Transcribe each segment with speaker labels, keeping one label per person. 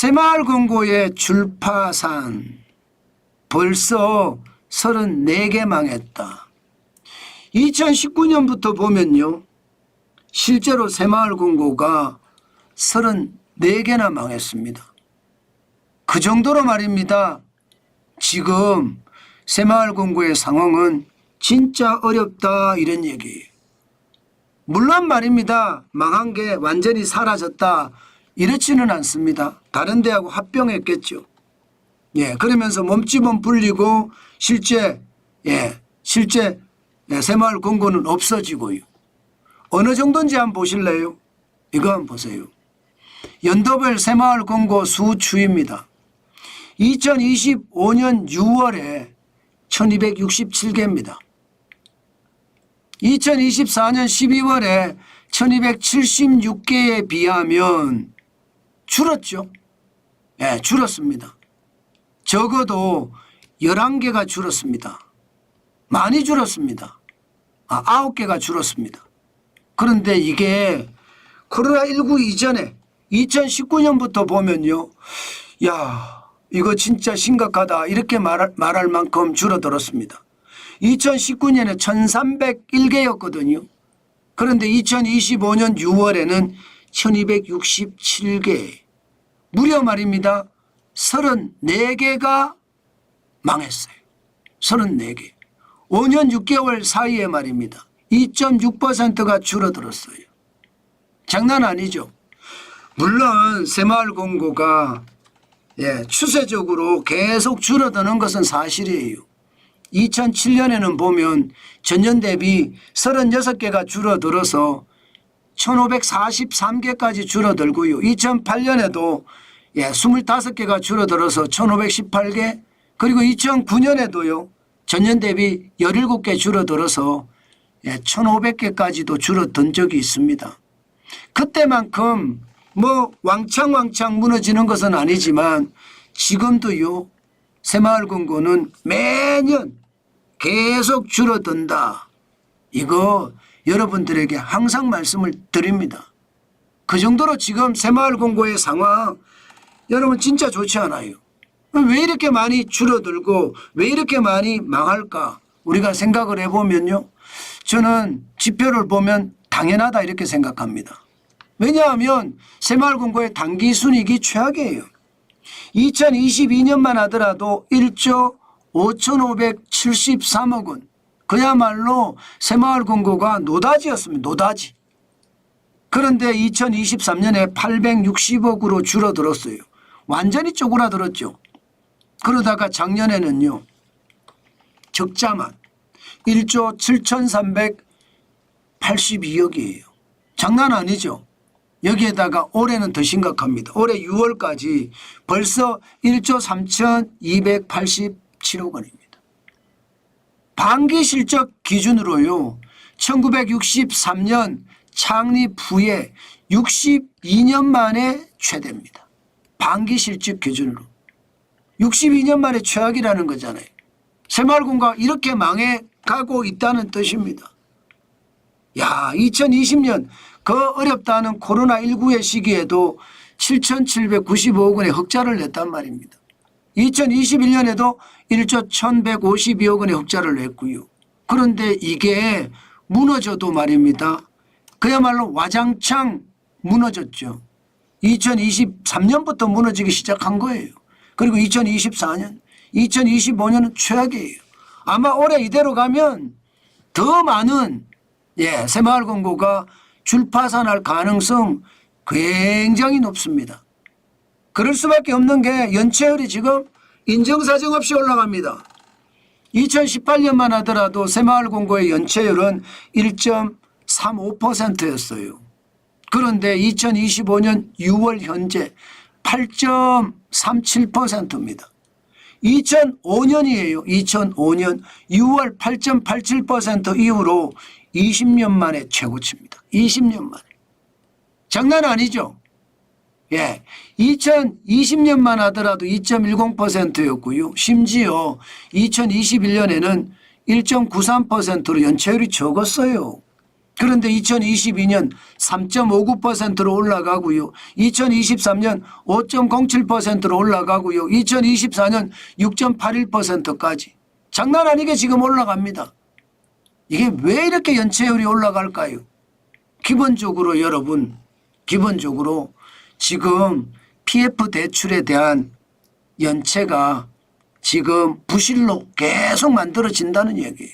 Speaker 1: 새마을 금고의 줄파산 벌써 34개 망했다. 2019년부터 보면요. 실제로 새마을 금고가 34개나 망했습니다. 그 정도로 말입니다. 지금 새마을 금고의 상황은 진짜 어렵다 이런 얘기예요. 물론 말입니다. 망한 게 완전히 사라졌다 이렇지는 않습니다. 다른 데하고 합병했겠죠. 예, 그러면서 몸집은 불리고 실제 예, 실제 예, 새마을 금고는 없어지고요. 어느 정도인지 한번 보실래요? 이거 한번 보세요. 연도별 새마을 금고 수추입니다. 2025년 6월에 1267개입니다. 2024년 12월에 1276개에 비하면 줄었죠. 예, 줄었습니다. 적어도 11개가 줄었습니다. 많이 줄었습니다. 아, 9개가 줄었습니다. 그런데 이게 코로나19 이전에 2019년부터 보면요. 야, 이거 진짜 심각하다. 이렇게 말할, 말할 만큼 줄어들었습니다. 2019년에 1301개였거든요. 그런데 2025년 6월에는 1267개. 무려 말입니다. 34개가 망했어요. 34개. 5년 6개월 사이에 말입니다. 2.6%가 줄어들었어요. 장난 아니죠. 물론 새마을 공고가 예, 추세적으로 계속 줄어드는 것은 사실이에요. 2007년에는 보면 전년 대비 36개가 줄어들어서 1543개까지 줄어들고요. 2008년에도 예, 25개가 줄어들어서 1518개 그리고 2009년에도요. 전년 대비 17개 줄어들어서 예, 1500개까지도 줄어든 적이 있습니다. 그때만큼 뭐 왕창왕창 무너지는 것은 아니지만 지금도요. 새마을 금고는 매년 계속 줄어든다. 이거 여러분들에게 항상 말씀을 드립니다. 그 정도로 지금 새마을 금고의 상황 여러분 진짜 좋지 않아요. 왜 이렇게 많이 줄어들고 왜 이렇게 많이 망할까 우리가 생각을 해보면요. 저는 지표를 보면 당연하다 이렇게 생각합니다. 왜냐하면 새마을금고의 단기 순이익이 최악이에요. 2022년만 하더라도 1조 5,573억 원. 그야말로 새마을 금고가 노다지였습니다. 노다지. 그런데 2023년에 860억으로 줄어들었어요. 완전히 쪼그라들었죠. 그러다가 작년에는요. 적자만 1조 7,382억이에요. 장난 아니죠. 여기에다가 올해는 더 심각합니다. 올해 6월까지 벌써 1조 3,287억 원입니다. 반기 실적 기준으로요. 1963년 창립 후에 62년 만에 최대입니다. 반기 실적 기준으로. 62년 만에 최악이라는 거잖아요. 새마을공가 이렇게 망해 가고 있다는 뜻입니다. 야, 2020년 그 어렵다는 코로나19의 시기에도 7,795억 원의 흑자를 냈단 말입니다. 2021년에도 1조 1,152억 원의 흑자를 냈고요. 그런데 이게 무너져도 말입니다. 그야말로 와장창 무너졌죠. 2023년부터 무너지기 시작한 거예요. 그리고 2024년, 2025년은 최악이에요. 아마 올해 이대로 가면 더 많은 예, 새마을 공고가 줄파산할 가능성 굉장히 높습니다. 그럴 수밖에 없는 게 연체율이 지금 인정사정 없이 올라갑니다. 2018년만 하더라도 새마을 공고의 연체율은 1.35%였어요. 그런데 2025년 6월 현재 8.37%입니다. 2005년이에요. 2005년 6월 8.87% 이후로 20년 만에 최고치입니다. 20년 만에. 장난 아니죠? 예. 2020년만 하더라도 2.10%였고요. 심지어 2021년에는 1.93%로 연체율이 적었어요. 그런데 2022년 3.59%로 올라가고요. 2023년 5.07%로 올라가고요. 2024년 6.81%까지. 장난 아니게 지금 올라갑니다. 이게 왜 이렇게 연체율이 올라갈까요? 기본적으로 여러분, 기본적으로 지금 PF 대출에 대한 연체가 지금 부실로 계속 만들어진다는 얘기예요.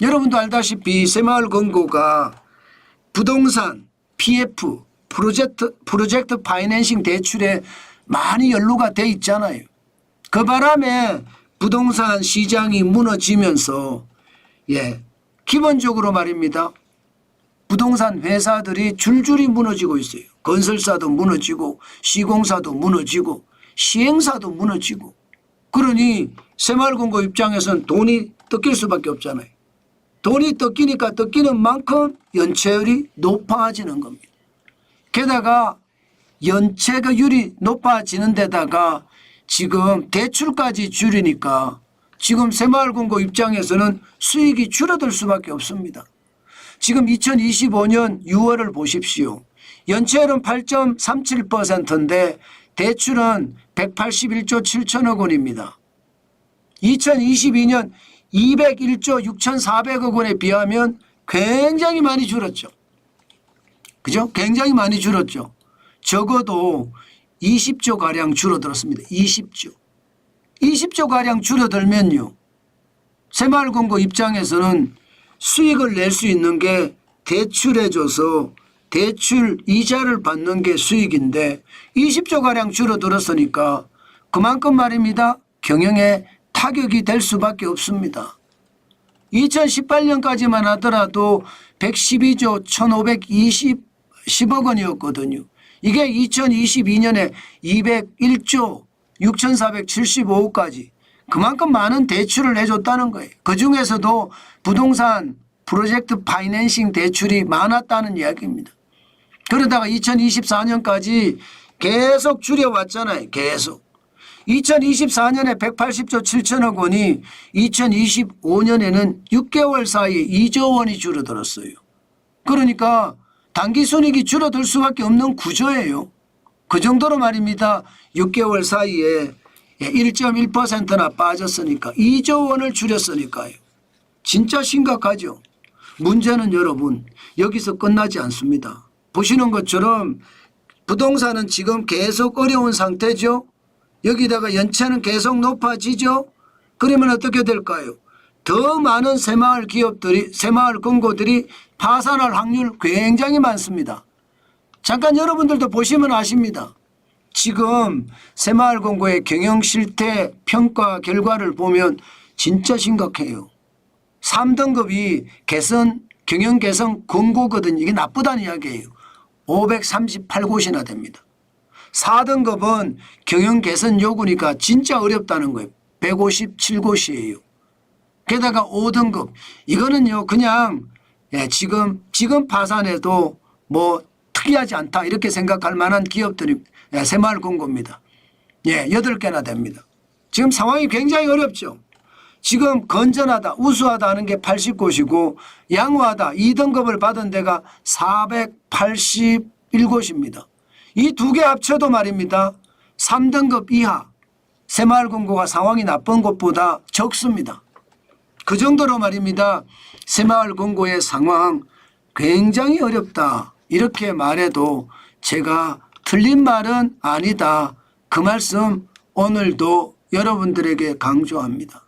Speaker 1: 여러분도 알다시피 새마을 금고가 부동산 PF 프로젝트 프로젝트 파이낸싱 대출에 많이 연루가 돼 있잖아요. 그 바람에 부동산 시장이 무너지면서 예 기본적으로 말입니다. 부동산 회사들이 줄줄이 무너지고 있어요. 건설사도 무너지고 시공사도 무너지고 시행사도 무너지고 그러니 새마을금고 입장에서는 돈이 뜯길 수밖에 없잖아요. 돈이 뜯기니까 뜯기는 만큼 연체율이 높아지는 겁니다. 게다가 연체가 율이 높아지는 데다가 지금 대출까지 줄이니까 지금 새마을금고 입장에서는 수익이 줄어들 수밖에 없습니다. 지금 2025년 6월을 보십시오. 연체율은 8.37%인데 대출은 181조 7천억 원입니다. 2022년 201조 6,400억 원에 비하면 굉장히 많이 줄었죠. 그죠? 굉장히 많이 줄었죠. 적어도 20조 가량 줄어들었습니다. 20조. 20조 가량 줄어들면요. 새마을금고 입장에서는 수익을 낼 수 있는 게 대출해줘서 대출 이자를 받는 게 수익인데 20조 가량 줄어들었으니까 그만큼 말입니다. 경영에 타격이 될 수밖에 없습니다. 2018년까지만 하더라도 112조 1,520 10억 원이었거든요. 이게 2022년에 201조 6,475억까지 그만큼 많은 대출을 해줬다는 거예요. 그 중에서도 부동산 프로젝트 파이낸싱 대출이 많았다는 이야기입니다. 그러다가 2024년까지 계속 줄여왔잖아요. 계속. 2024년에 180조 7천억 원이 2025년에는 6개월 사이에 2조 원이 줄어들었어요. 그러니까 단기 순이익이 줄어들 수밖에 없는 구조예요. 그 정도로 말입니다. 6개월 사이에 1.1%나 빠졌으니까 2조 원을 줄였으니까요. 진짜 심각하죠. 문제는 여러분 여기서 끝나지 않습니다. 보시는 것처럼 부동산은 지금 계속 어려운 상태죠. 여기다가 연체는 계속 높아지죠. 그러면 어떻게 될까요? 더 많은 새마을 기업들이 새마을 금고들이 파산할 확률 굉장히 많습니다. 잠깐 여러분들도 보시면 아십니다. 지금 새마을금고의 경영 실태 평가 결과를 보면 진짜 심각해요. 3등급이 개선 경영 개선 권고거든요. 이게 나쁘다는 이야기예요. 538곳이나 됩니다. 4등급은 경영 개선 요구니까 진짜 어렵다는 거예요. 157곳이에요. 게다가 5등급 이거는요 그냥 예, 지금 지금 파산해도 뭐 특이하지 않다 이렇게 생각할 만한 기업들이 예, 새마을 금고입니다. 예, 8개나 됩니다. 지금 상황이 굉장히 어렵죠. 지금 건전하다, 우수하다 하는 게 80곳이고 양호하다 2등급을 받은 데가 481곳입니다. 이 두 개 합쳐도 말입니다. 3등급 이하 새마을 금고가 상황이 나쁜 곳보다 적습니다. 그 정도로 말입니다. 새마을 금고의 상황 굉장히 어렵다. 이렇게 말해도 제가 틀린 말은 아니다. 그 말씀 오늘도 여러분들에게 강조합니다.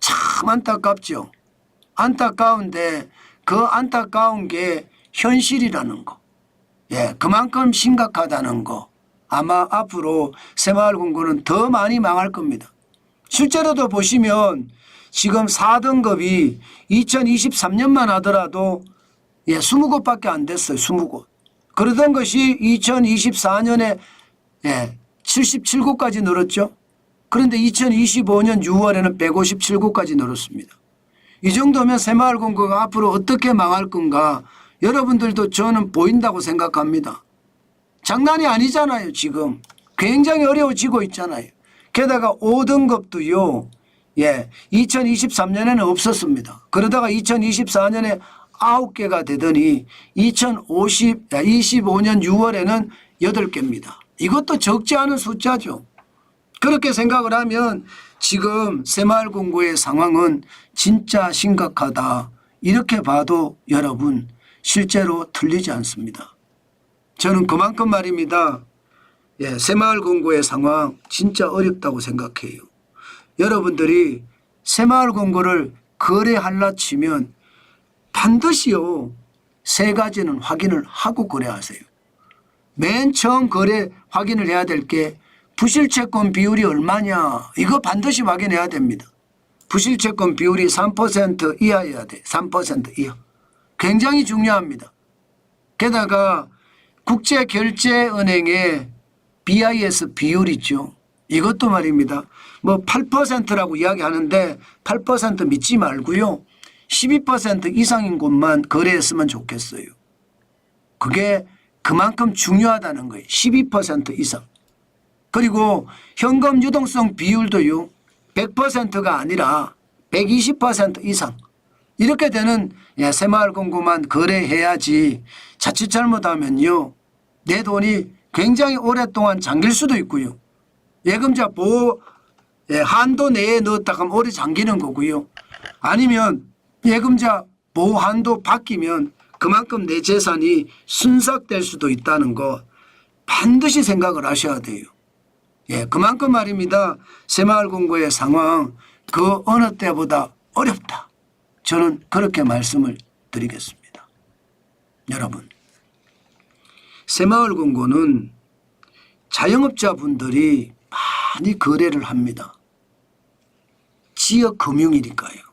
Speaker 1: 참 안타깝죠. 안타까운데 그 안타까운 게 현실이라는 거. 예, 그만큼 심각하다는 거. 아마 앞으로 새마을금고는 더 많이 망할 겁니다. 실제로도 보시면 지금 4등급이 2023년만 하더라도 예, 20곳밖에 안 됐어요. 20곳. 그러던 것이 2024년에 예, 77곳까지 늘었죠. 그런데 2025년 6월에는 157곳까지 늘었습니다. 이 정도면 새마을금고가 앞으로 어떻게 망할 건가 여러분들도 저는 보인다고 생각합니다. 장난이 아니잖아요 지금. 굉장히 어려워지고 있잖아요. 게다가 5등급도요. 예, 2023년에는 없었습니다. 그러다가 2024년에 9개가 되더니 2050, 25년 6월에는 8개입니다. 이것도 적지 않은 숫자죠. 그렇게 생각을 하면 지금 새마을 공고의 상황은 진짜 심각하다. 이렇게 봐도 여러분 실제로 틀리지 않습니다. 저는 그만큼 말입니다. 예, 새마을 공고의 상황 진짜 어렵다고 생각해요. 여러분들이 새마을 공고를 거래할라 치면 반드시요 세 가지는 확인을 하고 거래하세요. 맨 처음 거래 확인을 해야 될 게 부실채권 비율이 얼마냐 이거 반드시 확인해야 됩니다. 부실채권 비율이 3% 이하여야 돼. 3% 이하. 굉장히 중요합니다. 게다가 국제결제은행의 BIS 비율 있죠. 이것도 말입니다. 뭐 8%라고 이야기하는데 8% 믿지 말고요. 12% 이상인 곳만 거래했으면 좋겠어요. 그게 그만큼 중요하다는 거예요. 12% 이상. 그리고 현금 유동성 비율도요. 100%가 아니라 120% 이상. 이렇게 되는 예, 새마을금고만 거래해야지 자칫 잘못하면요. 내 돈이 굉장히 오랫동안 잠길 수도 있고요. 예금자 보호 예, 한도 내에 넣었다 하면 오래 잠기는 거고요. 아니면 예금자 보호 한도 바뀌면 그만큼 내 재산이 순삭될 수도 있다는 거 반드시 생각을 하셔야 돼요. 예, 그만큼 말입니다. 새마을 공고의 상황 그 어느 때보다 어렵다. 저는 그렇게 말씀을 드리겠습니다. 여러분, 새마을 공고는 자영업자분들이 많이 거래를 합니다. 지역 금융이니까요.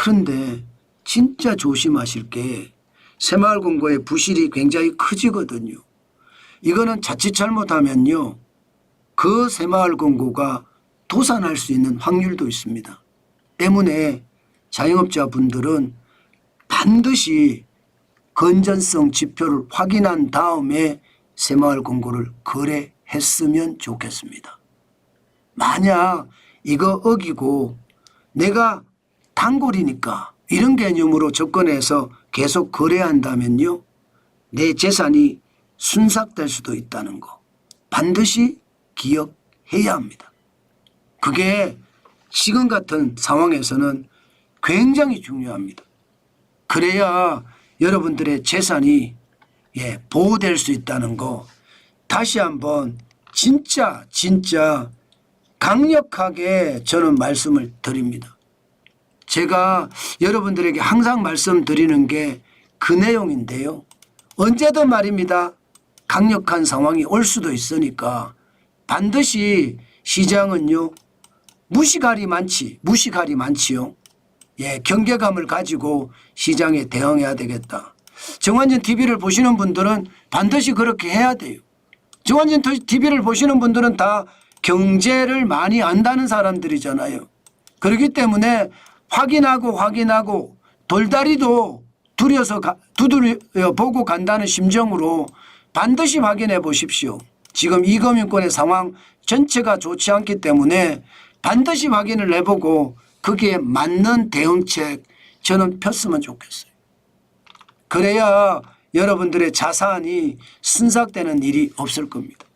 Speaker 1: 그런데 진짜 조심하실 게 새마을공고의 부실이 굉장히 커지거든요. 이거는 자칫 잘못하면요. 그 새마을공고가 도산할 수 있는 확률도 있습니다. 때문에 자영업자분들은 반드시 건전성 지표를 확인한 다음에 새마을 공고를 거래했으면 좋겠습니다. 만약 이거 어기고 내가 단골이니까 이런 개념으로 접근해서 계속 거래한다면요. 내 재산이 순삭될 수도 있다는 거 반드시 기억해야 합니다. 그게 지금 같은 상황에서는 굉장히 중요합니다. 그래야 여러분들의 재산이 예, 보호될 수 있다는 거 다시 한번 진짜 진짜 강력하게 저는 말씀을 드립니다. 제가 여러분들에게 항상 말씀드리는 게 그 내용인데요. 언제든 말입니다. 강력한 상황이 올 수도 있으니까 반드시 시장은요. 무시갈이 많지, 무시갈이 많지요. 예, 경계감을 가지고 시장에 대응해야 되겠다. 정환진 TV를 보시는 분들은 반드시 그렇게 해야 돼요. 정환진 TV를 보시는 분들은 다 경제를 많이 안다는 사람들이잖아요. 그렇기 때문에 확인하고 확인하고 돌다리도 두려서 가, 두드려 보고 간다는 심정으로 반드시 확인해 보십시오. 지금 이 금융권의 상황 전체가 좋지 않기 때문에 반드시 확인을 해보고 거기에 맞는 대응책 저는 폈으면 좋겠어요. 그래야 여러분들의 자산이 순삭되는 일이 없을 겁니다.